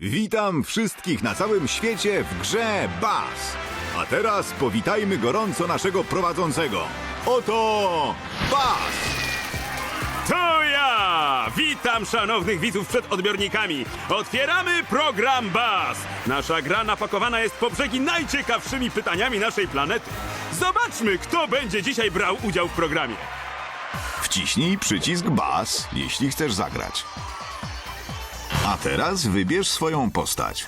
Witam wszystkich na całym świecie w grze Bas. A teraz powitajmy gorąco naszego prowadzącego. Oto Bas! Witam szanownych widzów przed odbiornikami. Otwieramy program BAS. Nasza gra napakowana jest po brzegi najciekawszymi pytaniami naszej planety. Zobaczmy, kto będzie dzisiaj brał udział w programie. Wciśnij przycisk Bas, jeśli chcesz zagrać. A teraz wybierz swoją postać.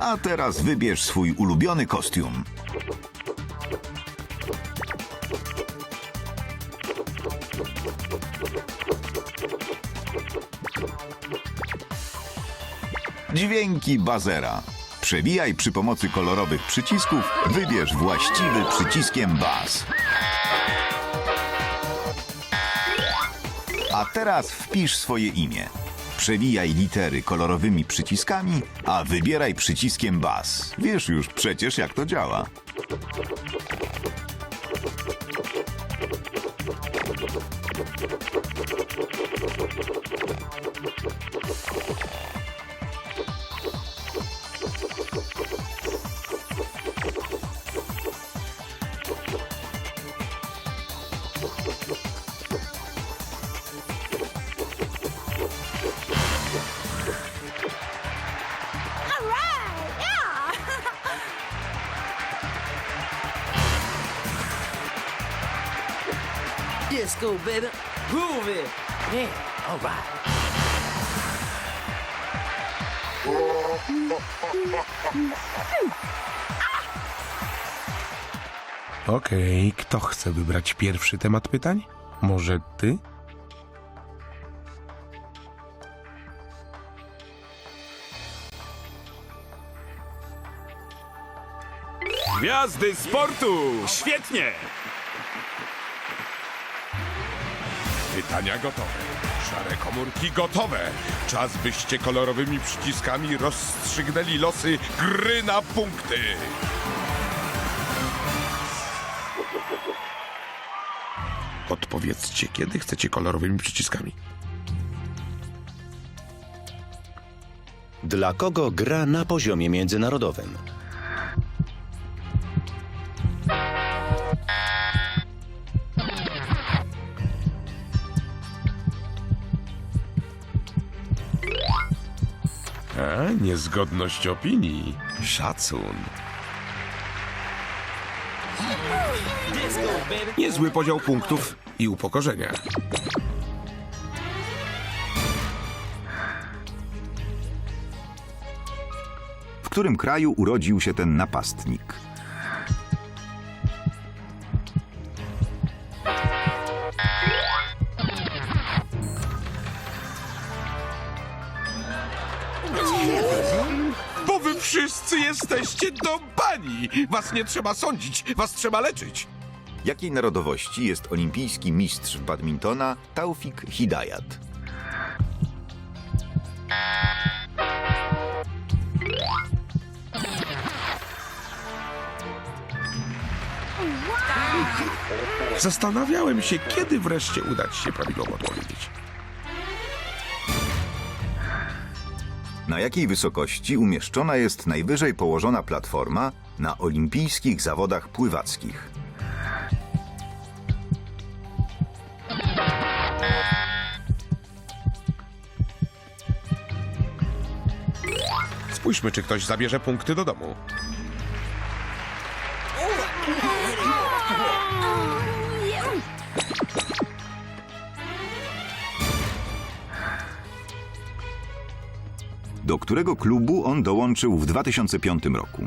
A teraz wybierz swój ulubiony kostium. Dźwięki bazera. Przewijaj przy pomocy kolorowych przycisków, wybierz właściwy przyciskiem baz. A teraz wpisz swoje imię. Przewijaj litery kolorowymi przyciskami, a wybieraj przyciskiem bas. Wiesz już przecież jak to działa. Disco, baby. Groove it. Yeah, all right. Okej, kto chce wybrać pierwszy temat pytań? Może ty? Gwiazdy sportu! Świetnie! Pytania gotowe. Szare komórki gotowe. Czas byście kolorowymi przyciskami rozstrzygnęli losy gry na punkty. Odpowiedzcie, kiedy chcecie kolorowymi przyciskami. Dla kogo gra na poziomie międzynarodowym? Niezgodność opinii. Szacun. Niezły podział punktów i upokorzenia. W którym kraju urodził się ten napastnik? Wszyscy jesteście dąbani! Was nie trzeba sądzić, was trzeba leczyć. Jakiej narodowości jest olimpijski mistrz badmintona Taufik Hidayat? Zastanawiałem się, kiedy wreszcie uda ci się prawidłowo odpowiedzieć. Na jakiej wysokości umieszczona jest najwyżej położona platforma na olimpijskich zawodach pływackich? Spójrzmy, czy ktoś zabierze punkty do domu. którego klubu on dołączył w 2005 roku.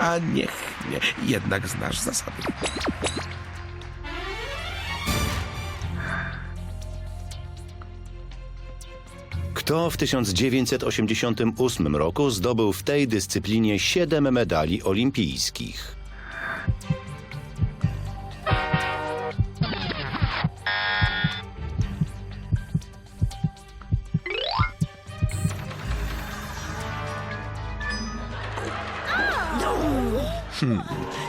A niech nie, jednak znasz zasady. Kto w 1988 roku zdobył w tej dyscyplinie 7 medali olimpijskich?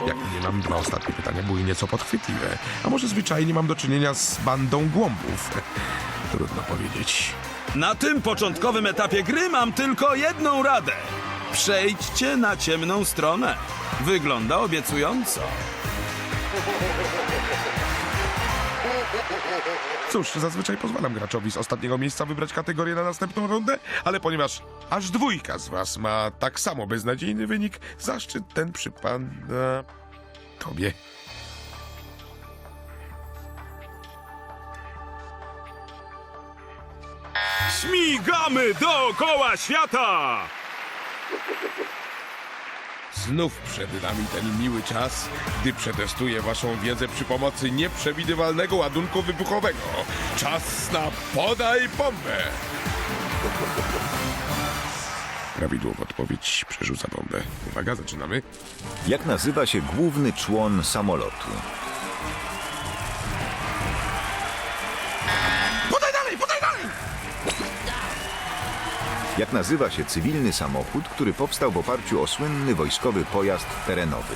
Jak nie mam, dwa ostatnie pytania były nieco podchwytliwe. A może zwyczajnie mam do czynienia z bandą głąbów? Trudno powiedzieć. Na tym początkowym etapie gry mam tylko jedną radę. Przejdźcie na ciemną stronę. Wygląda obiecująco. Cóż, zazwyczaj pozwalam graczowi z ostatniego miejsca wybrać kategorię na następną rundę, ale ponieważ aż dwójka z was ma tak samo beznadziejny wynik, zaszczyt ten przypada tobie. Śmigamy dookoła świata! Znów przed nami ten miły czas, gdy przetestuję waszą wiedzę przy pomocy nieprzewidywalnego ładunku wybuchowego. Czas na podaj bombę! Prawidłową odpowiedź przerzuca bombę. Uwaga, zaczynamy. Jak nazywa się główny człon samolotu? Jak nazywa się cywilny samochód, który powstał w oparciu o słynny wojskowy pojazd terenowy?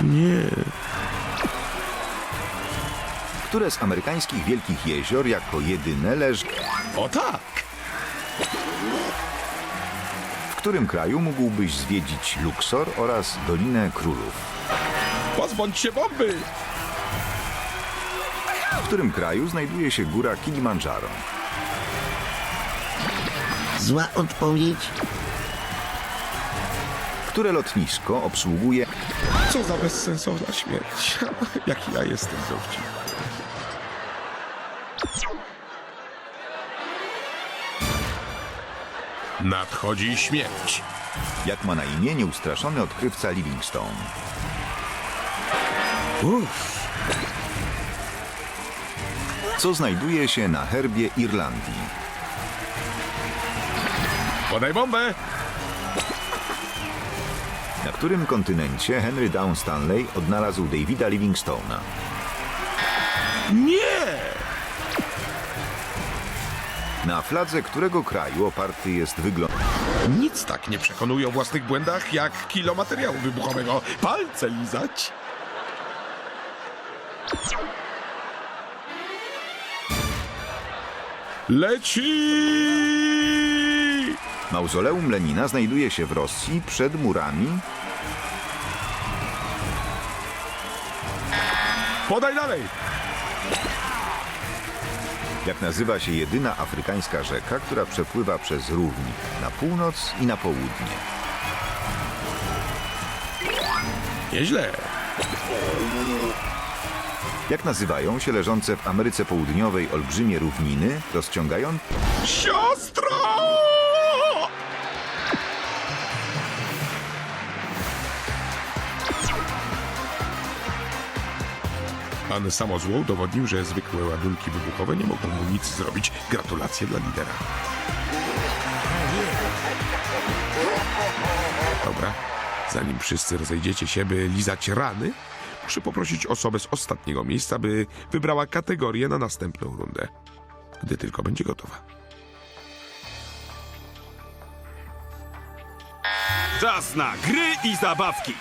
Nie. Które z amerykańskich wielkich jezior jako jedyne leży? O tak! W którym kraju mógłbyś zwiedzić Luxor oraz Dolinę Królów? Pozbądź się bomby! W którym kraju znajduje się góra Kilimandżaro? Zła odpowiedź. Które lotnisko obsługuje Co za bezsensowna śmierć. Jaki ja jestem dowcip. Nadchodzi śmierć. Jak ma na imię nieustraszony odkrywca Livingstone? Co znajduje się na herbie Irlandii? Podaj bombę! Na którym kontynencie Henry Down Stanley odnalazł Davida Livingstone'a? Nie! Na fladze którego kraju oparty jest wygląd... Nic tak nie przekonuje o własnych błędach jak kilo materiału wybuchowego. Palce lizać. Leci! Mauzoleum Lenina znajduje się w Rosji przed murami Podaj dalej! Jak nazywa się jedyna afrykańska rzeka, która przepływa przez równik na północ i na południe? Nieźle. Jak nazywają się leżące w Ameryce Południowej olbrzymie równiny, rozciągające Siostro! Pan Samozło udowodnił, że zwykłe ładunki wybuchowe nie mogą mu nic zrobić. Gratulacje dla lidera. Dobra, zanim wszyscy rozejdziecie się, by lizać rany, muszę poprosić osobę z ostatniego miejsca, by wybrała kategorię na następną rundę. Gdy tylko będzie gotowa. Czas na gry i zabawki.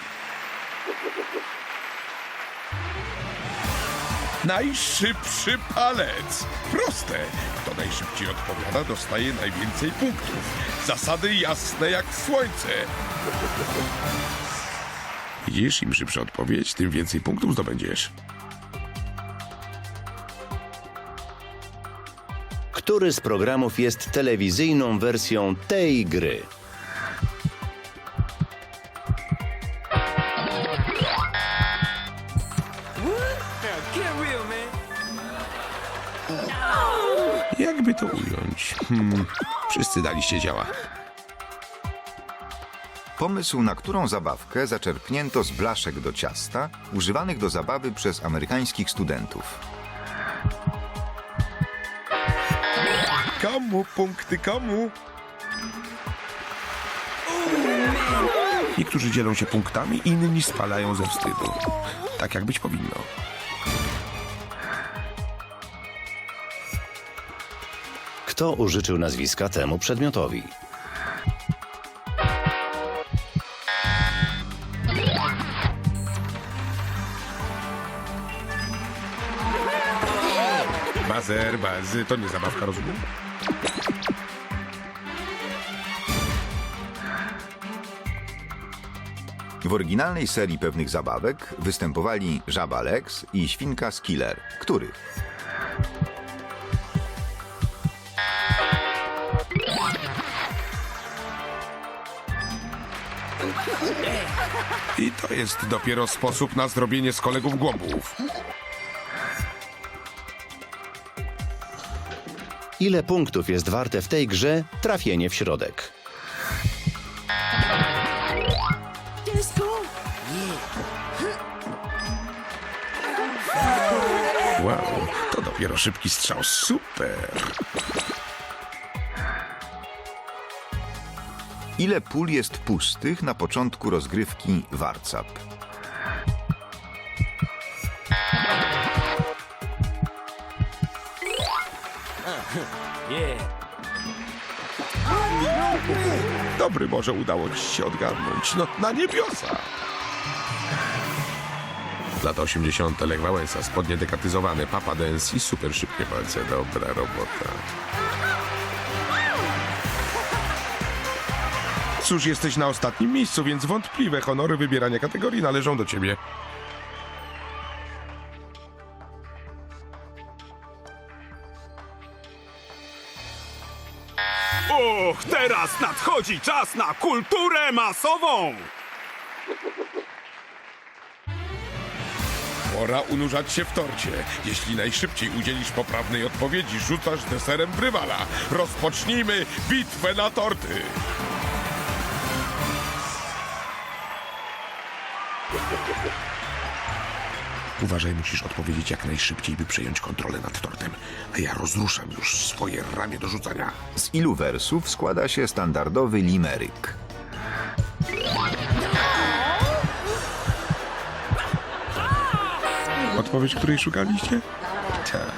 Najszybszy palec. Proste. Kto najszybciej odpowiada, dostaje najwięcej punktów. Zasady jasne jak słońce. Widzisz, im szybsza odpowiedź, tym więcej punktów zdobędziesz. Który z programów jest telewizyjną wersją tej gry? Hmm, wszyscy daliście działa. Pomysł, na którą zabawkę zaczerpnięto z blaszek do ciasta, używanych do zabawy przez amerykańskich studentów. Komu punkty, komu? Niektórzy dzielą się punktami, inni spalają ze wstydu. Tak jak być powinno. Kto użyczył nazwiska temu przedmiotowi? Bazer, bazy, to nie zabawka, rozumiem? W oryginalnej serii pewnych zabawek występowali Żaba Lex i Świnka Skiller, których I to jest dopiero sposób na zrobienie z kolegów głąbów. Ile punktów jest warte w tej grze trafienie w środek? Wow, to dopiero szybki strzał. Super. Ile pól jest pustych na początku rozgrywki Warcap? Dobry, może udało ci się odgadnąć. No, na niebiosa. Lata 80. Lech Wałęsa, spodnie dekatyzowane, papa dance i super szybkie palce. Dobra robota. Cóż, jesteś na ostatnim miejscu, więc wątpliwe honory wybierania kategorii należą do ciebie. Och, teraz nadchodzi czas na kulturę masową! Pora unurzać się w torcie. Jeśli najszybciej udzielisz poprawnej odpowiedzi, rzucasz deserem w rywala. Rozpocznijmy bitwę na torty. Uważaj, musisz odpowiedzieć jak najszybciej, by przejąć kontrolę nad tortem. A ja rozruszam już swoje ramię do rzucania. Z ilu wersów składa się standardowy limeryk? Odpowiedź, której szukaliście? Tak.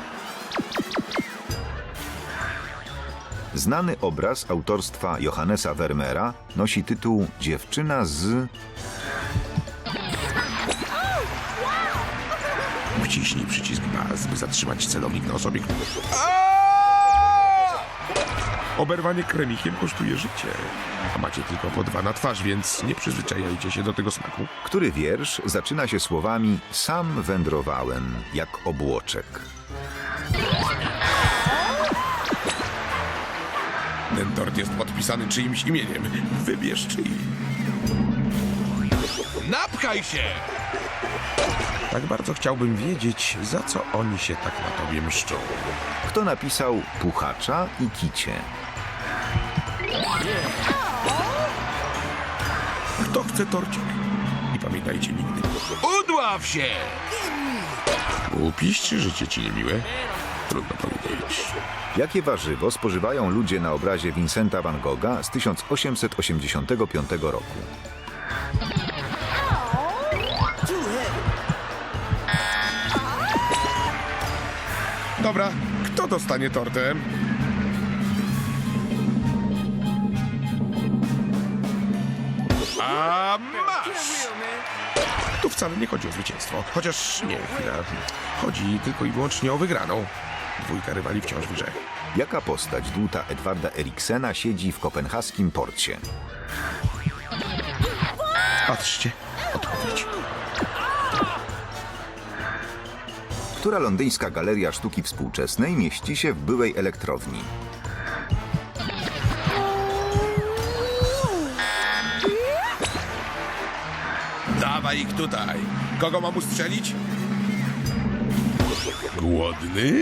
Znany obraz autorstwa Johannesa Vermeera nosi tytuł Dziewczyna z... zatrzymać celownik na osobie, która... Oberwanie kremikiem kosztuje życie. A macie tylko po dwa na twarz, więc nie przyzwyczajajcie się do tego smaku. Który wiersz zaczyna się słowami Sam wędrowałem jak obłoczek. Ten tort jest podpisany czyimś imieniem. Wybierz czyim. Napchaj się! Tak bardzo chciałbym wiedzieć, za co oni się tak na tobie mszczą. Kto napisał Puchacza i Kicie? Kto chce torcik? I pamiętajcie nigdy. Udław się! Czy życie ci niemiłe? Trudno powiedzieć. Jakie warzywo spożywają ludzie na obrazie Vincenta van Gogha z 1885 roku? Dobra, kto dostanie tortę? A masz! Tu wcale nie chodzi o zwycięstwo. Chociaż nie, chwila. Chodzi tylko i wyłącznie o wygraną. Dwójka rywali wciąż w grze. Jaka postać dłuta Edwarda Eriksena siedzi w kopenhaskim porcie? Patrzcie, odpowiedź. Która londyńska galeria sztuki współczesnej mieści się w byłej elektrowni? Dawaj ich tutaj. Kogo mam ustrzelić? Głodny?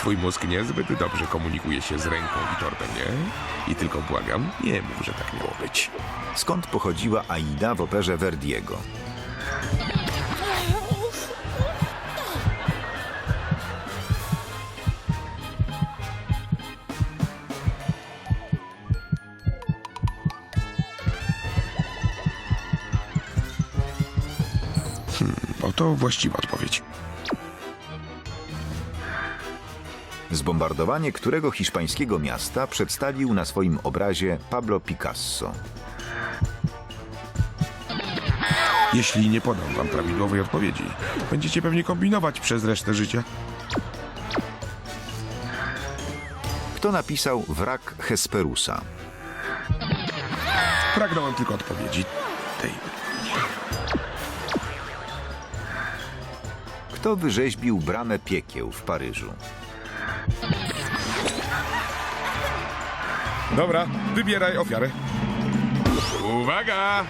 Twój mózg niezbyt dobrze komunikuje się z ręką i tortem, nie? I tylko błagam, nie mów, że tak miało być. Skąd pochodziła Aida w operze Verdiego? Oto właściwa odpowiedź. Zbombardowanie którego hiszpańskiego miasta przedstawił na swoim obrazie Pablo Picasso? Jeśli nie podam wam prawidłowej odpowiedzi, będziecie pewnie kombinować przez resztę życia. Kto napisał Wrak Hesperusa? Pragnąłem tylko odpowiedzi tej. Kto wyrzeźbił bramę piekieł w Paryżu? Dobra, wybieraj ofiarę. Uwaga!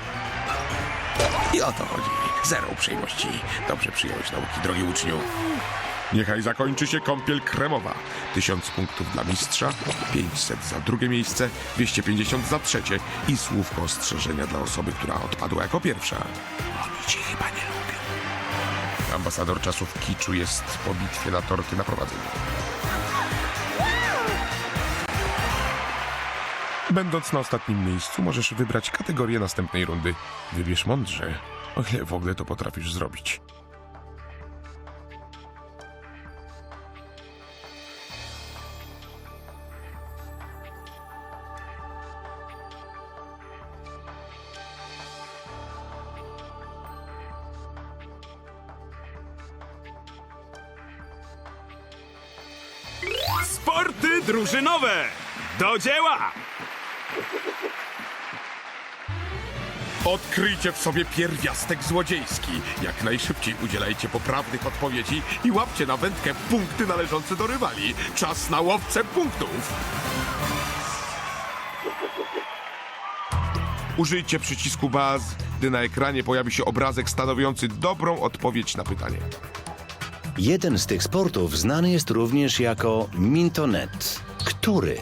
I o to chodzi. Zero uprzejmości. Dobrze przyjąłeś nauki, drogi uczniu. Niechaj zakończy się kąpiel kremowa. Tysiąc punktów dla mistrza, 500 za drugie miejsce, 250 za trzecie i słówko ostrzeżenia dla osoby, która odpadła jako pierwsza. Oni cię chyba nie lubią. Ambasador czasów kiczu jest po bitwie na torty na. Będąc na ostatnim miejscu, możesz wybrać kategorię następnej rundy. Wybierz mądrze, o ile w ogóle to potrafisz zrobić. Sporty drużynowe! Do dzieła! Odkryjcie w sobie pierwiastek złodziejski. Jak najszybciej udzielajcie poprawnych odpowiedzi i łapcie na wędkę punkty należące do rywali. Czas na łowcę punktów. Użyjcie przycisku baz, gdy na ekranie pojawi się obrazek stanowiący dobrą odpowiedź na pytanie. Jeden z tych sportów znany jest również jako mintonet. Który?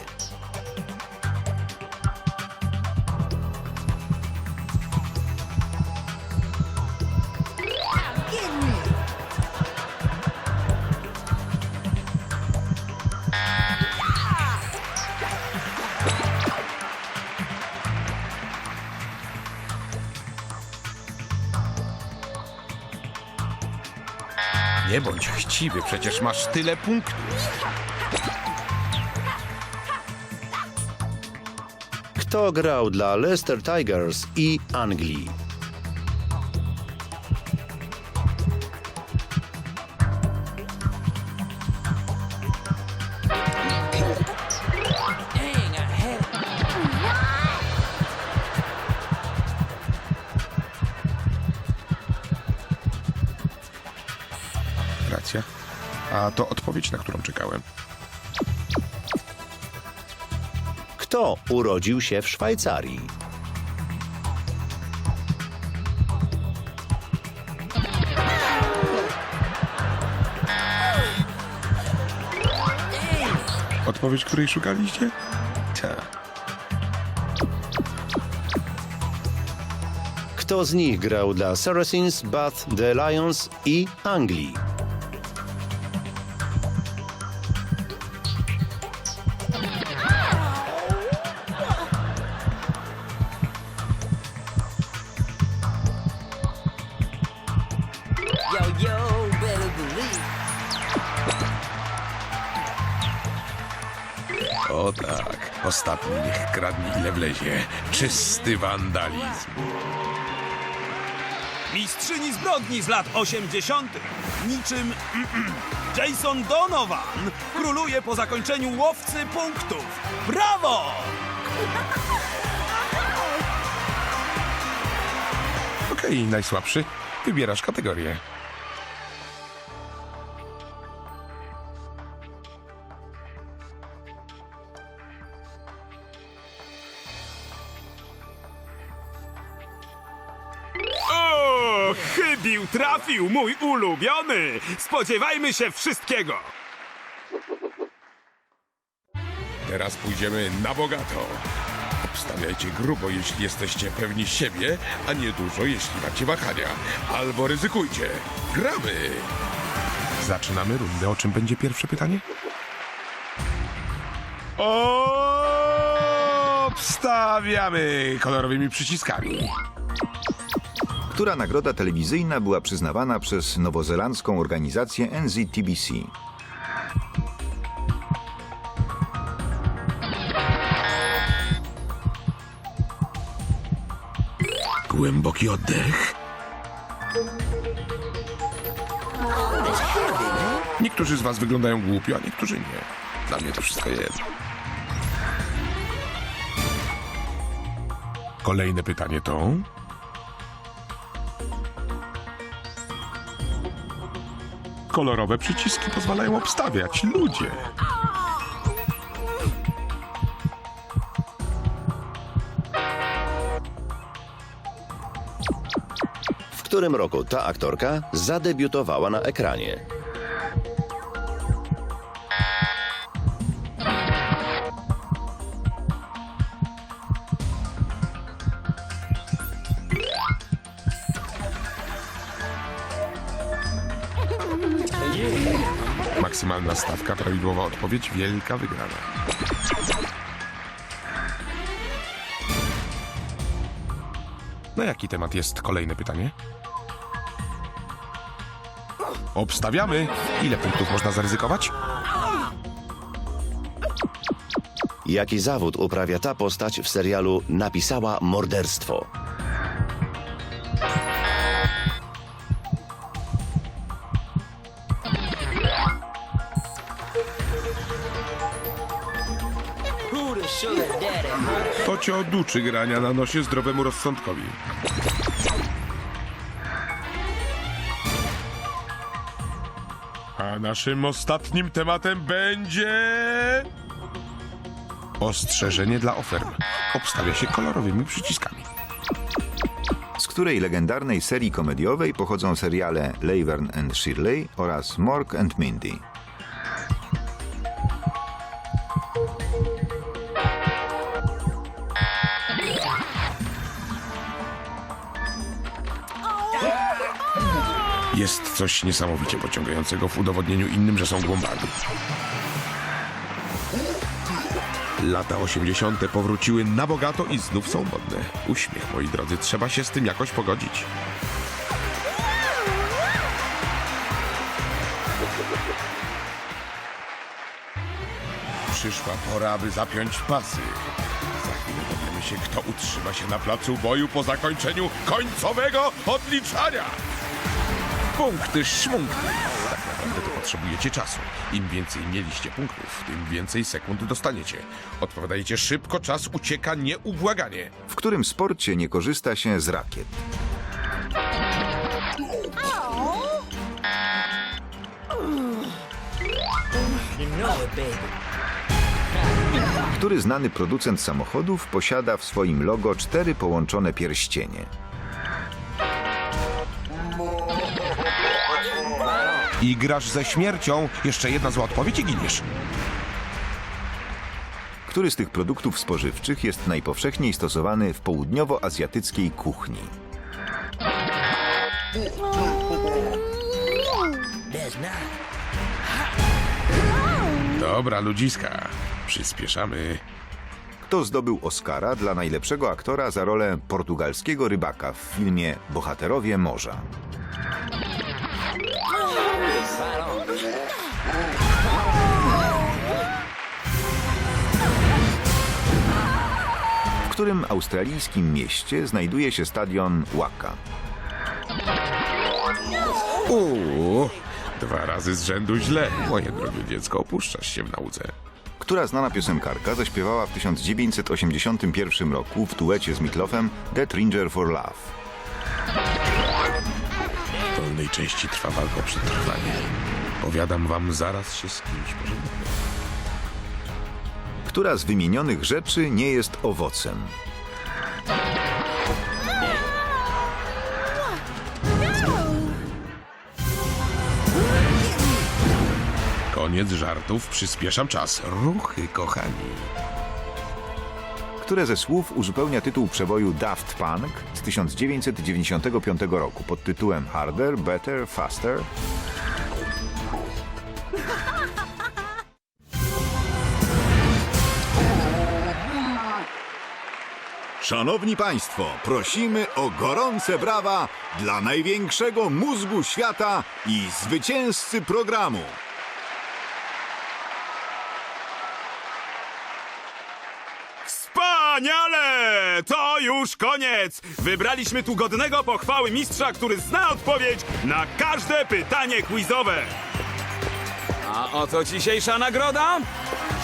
Nie bądź chciwy, przecież masz tyle punktów. Kto grał dla Leicester Tigers i Anglii? Odpowiedź, na którą czekałem. Kto urodził się w Szwajcarii? Odpowiedź, której szukaliście? Tak. Kto z nich grał dla Saracens, Bath, The Lions i Anglii? Kradnie ile wlezie. Czysty wandalizm. Mistrzyni zbrodni z lat 80. Niczym Jason Donovan króluje po zakończeniu łowcy punktów. Brawo! Okej, najsłabszy. Wybierasz kategorię. Trafił, mój ulubiony! Spodziewajmy się wszystkiego! Teraz pójdziemy na bogato. Obstawiajcie grubo, jeśli jesteście pewni siebie, a nie dużo, jeśli macie wahania. Albo ryzykujcie. Gramy! Zaczynamy rundę. O czym będzie pierwsze pytanie? Obstawiamy kolorowymi przyciskami. Która nagroda telewizyjna była przyznawana przez nowozelandzką organizację NZTBC? Głęboki oddech. Niektórzy z was wyglądają głupio, a niektórzy nie. Dla mnie to wszystko jedno. Kolejne pytanie to... Kolorowe przyciski pozwalają obstawiać ludzie. W którym roku ta aktorka zadebiutowała na ekranie? Maksymalna stawka, prawidłowa odpowiedź, wielka wygrana. Na jaki temat jest kolejne pytanie? Obstawiamy. Ile punktów można zaryzykować? Jaki zawód uprawia ta postać w serialu Napisała morderstwo? Cię oduczy grania na nosie zdrowemu rozsądkowi. A naszym ostatnim tematem będzie... Ostrzeżenie dla oferm. Obstawia się kolorowymi przyciskami. Z której legendarnej serii komediowej pochodzą seriale Laverne and Shirley oraz Mork and Mindy? Jest coś niesamowicie pociągającego w udowodnieniu innym, że są głąbami. Lata 80. powróciły na bogato i znów są modne. Uśmiech, moi drodzy, trzeba się z tym jakoś pogodzić. Przyszła pora, aby zapiąć pasy. Za chwilę dowiemy się, kto utrzyma się na placu boju po zakończeniu końcowego odliczania. Punkty szmunkty. Tak naprawdę to potrzebujecie czasu. Im więcej mieliście punktów, tym więcej sekund dostaniecie. Odpowiadajcie szybko, czas ucieka nieubłaganie. W którym sporcie nie korzysta się z rakiet? Który znany producent samochodów posiada w swoim logo cztery połączone pierścienie? I grasz ze śmiercią. Jeszcze jedna zła odpowiedź i giniesz. Który z tych produktów spożywczych jest najpowszechniej stosowany w południowoazjatyckiej kuchni? Dobra, ludziska. Przyspieszamy. Kto zdobył Oscara dla najlepszego aktora za rolę portugalskiego rybaka w filmie Bohaterowie Morza? Którym australijskim mieście znajduje się stadion Waka? Uuu, dwa razy z rzędu źle. Moje drogie dziecko, opuszczasz się w nauce. Która znana piosenkarka zaśpiewała w 1981 roku w duecie z Meatloafem Dead Ringer for Love? W dolnej części trwa walka o przetrwanie. Powiadam wam, zaraz się z kimś pożegnamy. Która z wymienionych rzeczy nie jest owocem? Koniec żartów, przyspieszam czas. Ruchy, kochani. Które ze słów uzupełnia tytuł przeboju Daft Punk z 1995 roku pod tytułem Harder, Better, Faster? Szanowni Państwo, prosimy o gorące brawa dla największego mózgu świata i zwycięzcy programu. Wspaniale! To już koniec! Wybraliśmy tu godnego pochwały mistrza, który zna odpowiedź na każde pytanie quizowe. A oto dzisiejsza nagroda?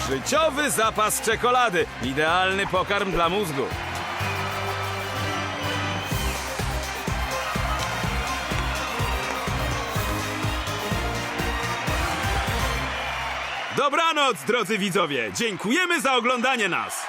Życiowy zapas czekolady. Idealny pokarm dla mózgu. Dobranoc, drodzy widzowie! Dziękujemy za oglądanie nas!